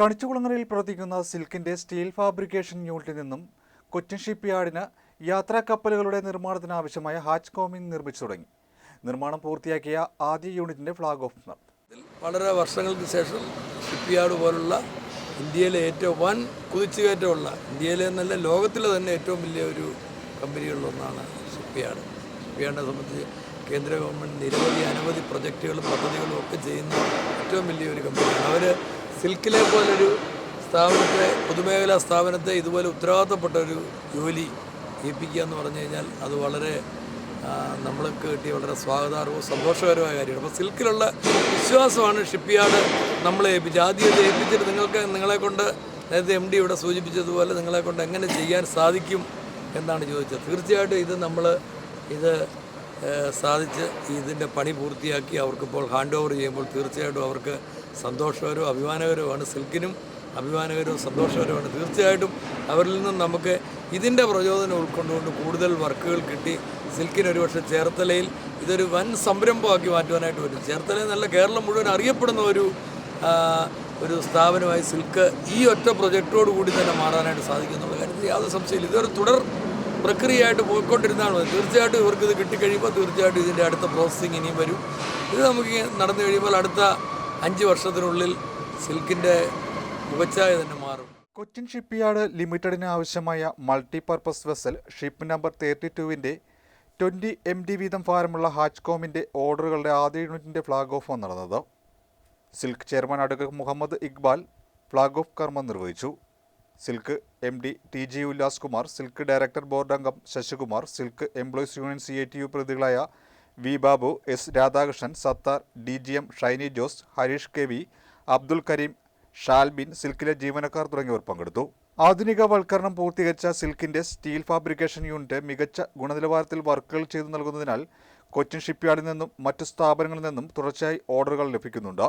കണിച്ചുകുളങ്ങരയിൽ പ്രവർത്തിക്കുന്ന സിൽക്കിന്റെ steel fabrication യൂണിറ്റിൽ നിന്നും കൊച്ചിൻ ഷിപ്പ്യാർഡിന് യാത്രാ കപ്പലുകളുടെ നിർമ്മാണത്തിന് ആവശ്യമായ ഹാച്ച് കോമിംഗ് നിർമ്മിച്ചു തുടങ്ങി. നിർമ്മാണം പൂർത്തിയാക്കിയ ആദ്യ യൂണിറ്റിന്റെ ഫ്ളാഗ് ഓഫ് നടത്തി വളരെ വർഷങ്ങൾക്ക് ശേഷം ഷിപ്പ്യാർഡ് പോലുള്ള ഇന്ത്യയിലെ ഏറ്റവും വൻ കുതിച്ചുകയറ്റമുള്ള ഇന്ത്യയിലെ നല്ല ലോകത്തിലെ തന്നെ ഏറ്റവും വലിയ ഒരു കമ്പനികളിലൊന്നാണ് ഷിപ്പ്യാർഡ്. ഷിപ്പ്യാർഡിനെ സംബന്ധിച്ച് കേന്ദ്ര ഗവൺമെന്റ് നിരവധി അനവധി പ്രൊജക്റ്റുകളും പദ്ധതികളും ഒക്കെ ചെയ്യുന്ന ഏറ്റവും വലിയൊരു കമ്പനിയാണ്. അവർ സിൽക്കിലെ പോലൊരു സ്ഥാപനത്തെ പൊതുമേഖലാ സ്ഥാപനത്തെ ഇതുപോലെ ഉത്തരവാദിത്തപ്പെട്ട ഒരു ജോലി ഏൽപ്പിക്കുക എന്ന് പറഞ്ഞു കഴിഞ്ഞാൽ അത് വളരെ നമ്മൾക്ക് കിട്ടിയ വളരെ സ്വാഗതാർഹവും സന്തോഷകരമായ കാര്യമാണ്. അപ്പോൾ സിൽക്കിലുള്ള വിശ്വാസമാണ് ഷിപ്പ്യാർഡ് നമ്മളെ ഏൽപ്പിച്ചത്. ആദ്യം ഇത് ഏൽപ്പിച്ചിട്ട് നിങ്ങൾക്ക് നിങ്ങളെക്കൊണ്ട് നേരത്തെ എം ഡി ഇവിടെ സൂചിപ്പിച്ചതുപോലെ നിങ്ങളെക്കൊണ്ട് എങ്ങനെ ചെയ്യാൻ സാധിക്കും എന്നാണ് ചോദിച്ചത്. തീർച്ചയായിട്ടും ഇത് നമ്മൾ ഇത് സാധിച്ച് ഇതിന്റെ പണി പൂർത്തിയാക്കി അവർക്കിപ്പോൾ ഹാൻഡ് ഓവർ ചെയ്യുമ്പോൾ തീർച്ചയായിട്ടും അവർക്ക് സന്തോഷകരവും അഭിമാനകരവുമാണ്. സിൽക്കിനും അഭിമാനകരവും സന്തോഷകരവുമാണ്. തീർച്ചയായിട്ടും അവരിൽ നിന്നും നമുക്ക് ഇതിന്റെ പ്രചോദനം ഉൾക്കൊണ്ടുകൊണ്ട് കൂടുതൽ വർക്കുകൾ കിട്ടി. സിൽക്കിന് ഒരുപക്ഷെ ചേർത്തലയിൽ ഇതൊരു വൻ സംരംഭമാക്കി മാറ്റുവാനായിട്ട് പറ്റും. ചേർത്തലയിൽ നല്ല കേരളം മുഴുവൻ അറിയപ്പെടുന്ന ഒരു ഒരു സ്ഥാപനമായി സിൽക്ക് ഈ ഒറ്റ പ്രൊജക്റ്റോട് കൂടി തന്നെ മാറാനായിട്ട് സാധിക്കും എന്നുള്ള കാര്യത്തിൽ യാതൊരു സംശയമില്ല ഇതൊരു തുടർ പ്രക്രിയയായിട്ട് പോയിക്കൊണ്ടിരുന്നാൽ മതി. തീർച്ചയായിട്ടും ഇവർക്ക് ഇത് കിട്ടിക്കഴിയുമ്പോൾ തീർച്ചയായിട്ടും ഇതിന്റെ അടുത്ത പ്രോസസ്സിങ് ഇനിയും വരും. ഇത് നമുക്ക് നടന്നു കഴിയുമ്പോൾ അടുത്ത അഞ്ച് വർഷത്തിനുള്ളിൽ സിൽക്കിന്റെ മുഖച്ഛായ തന്നെ മാറും. കൊച്ചിൻ ഷിപ്പ്യാർഡ് ലിമിറ്റഡിന് ആവശ്യമായ multi purpose vessel ship number thirty ടുവിന്റെ ട്വന്റി എം ഡി വീതം ഭാരമുള്ള ഹാച്ച് കോമിന്റെ ഓർഡറുകളുടെ ആദ്യ യൂണിറ്റിന്റെ ഫ്ളാഗ് ഓഫ് നടന്നത്. SILK chairman advocate Muhammad Iqbal flag off കർമ്മം നിർവഹിച്ചു. SILK M D T G Ullas Kumar SILK director board അംഗം Sasikumar SILK employees union C I T U പ്രതികളായ V Babu S Radhakrishnan Sathar D G M Shiny Jose Harish K V Abdul Karim Shalbin സിൽക്കിലെ ജീവനക്കാർ തുടങ്ങിയവർ പങ്കെടുത്തു. ആധുനികവൽക്കരണം പൂർത്തീകരിച്ച സിൽക്കിന്റെ steel fabrication unit മികച്ച ഗുണനിലവാരത്തിൽ വർക്കുകൾ ചെയ്തു നൽകുന്നതിനാൽ കൊച്ചിൻ ഷിപ്പ്യാർഡിൽ നിന്നും മറ്റു സ്ഥാപനങ്ങളിൽ നിന്നും തുടർച്ചയായി ഓർഡറുകൾ ലഭിക്കുന്നുണ്ട്.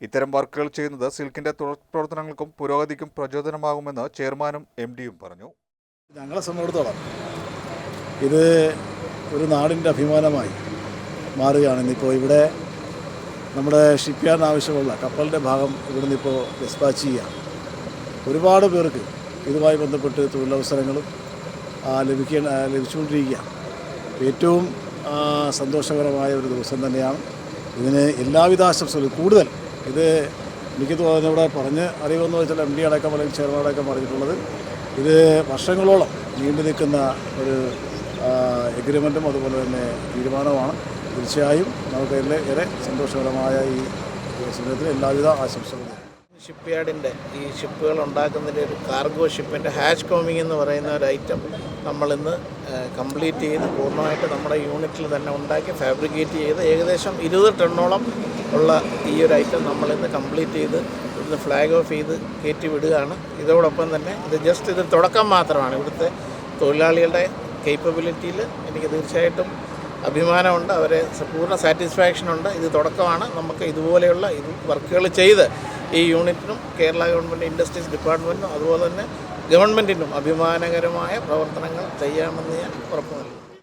ഇത്തരം വർക്കുകൾ ചെയ്യുന്നത് സിൽക്കിന്റെ തുടർ പ്രവർത്തനങ്ങൾക്കും പുരോഗതിക്കും പ്രചോദനമാകുമെന്ന് ചെയർമാനും എം ഡിയും പറഞ്ഞു. ഞങ്ങളെ സംബന്ധിച്ചിടത്തോളം ഇത് ഒരു നാടിന്റെ അഭിമാനമായി മാറുകയാണ് ഇന്നിപ്പോൾ ഇവിടെ നമ്മുടെ ഷിപ്പ്യാർഡിന് ആവശ്യമുള്ള കപ്പലിന്റെ ഭാഗം ഇവിടെ നിന്നിപ്പോൾ ഡിസ്പാച്ച് ചെയ്യുക ഒരുപാട് പേർക്ക് ഇതുമായി ബന്ധപ്പെട്ട് തൊഴിലവസരങ്ങളും ലഭിക്കാൻ ലഭിച്ചുകൊണ്ടിരിക്കുക ഏറ്റവും സന്തോഷകരമായ ഒരു ദിവസം തന്നെയാണ്. ഇതിന് എല്ലാവിധ ആശംസകളും. കൂടുതൽ ഇത് എനിക്ക് തോന്നുന്നു ഇവിടെ പറഞ്ഞ് അറിയുമെന്ന് വെച്ചാൽ എം ഡി അടക്കം അല്ലെങ്കിൽ ചെയർമാൻ അടക്കം പറഞ്ഞിട്ടുള്ളത്. ഇത് വർഷങ്ങളോളം നീണ്ടു നിൽക്കുന്ന ഒരു എഗ്രിമെന്റും അതുപോലെ തന്നെ തീരുമാനമാണ് തീർച്ചയായും നമുക്ക് ഇന്ന് ഏറെ സന്തോഷകരമായ ഈ സമയത്തിന് എല്ലാവിധ ആശംസകളും. ഷിപ്പ് ഷിപ്പ്യാർഡിന്റെ ഈ ഷിപ്പുകൾ ഉണ്ടാക്കുന്നതിന്റെ ഒരു കാർഗോ ഷിപ്പിന്റെ ഹാഷ് കോമിംഗ് എന്ന് പറയുന്ന ഒരു ഐറ്റം നമ്മളിന്ന് കംപ്ലീറ്റ് ചെയ്ത് പൂർണമായിട്ട് നമ്മുടെ യൂണിറ്റിൽ തന്നെ ഉണ്ടാക്കി ഫാബ്രിക്കേറ്റ് ചെയ്ത് ഏകദേശം ഇരുപത് ടണ്ണോളം ഉള്ള ഈ ഒരു ഐറ്റം നമ്മളിന്ന് കംപ്ലീറ്റ് ചെയ്ത് ഇവിടുന്ന് ഫ്ലാഗ് ഓഫ് ചെയ്ത് കയറ്റി വിടുകയാണ്. ഇതോടൊപ്പം തന്നെ ഇത് ജസ്റ്റ് ഇത് തുടക്കം മാത്രമാണ്. ഇവിടുത്തെ തൊഴിലാളികളുടെ കേപ്പബിലിറ്റിയിൽ എനിക്ക് തീർച്ചയായിട്ടും അഭിമാനമുണ്ട് അവരെ പൂർണ സാറ്റിസ്ഫാക്ഷൻ ഉണ്ട്. ഇത് തുടക്കമാണ്. നമുക്ക് ഇതുപോലെയുള്ള ഇത് വർക്കുകൾ ചെയ്ത് ഈ യൂണിറ്റിനും കേരള ഗവൺമെന്റ് ഇൻഡസ്ട്രീസ് ഡിപ്പാർട്ട്മെന്റിനും അതുപോലെ തന്നെ ഗവൺമെന്റിനും അഭിമാനകരമായ പ്രവർത്തനങ്ങൾ ചെയ്യാമെന്ന് ഞാൻ ഉറപ്പു നൽകുന്നു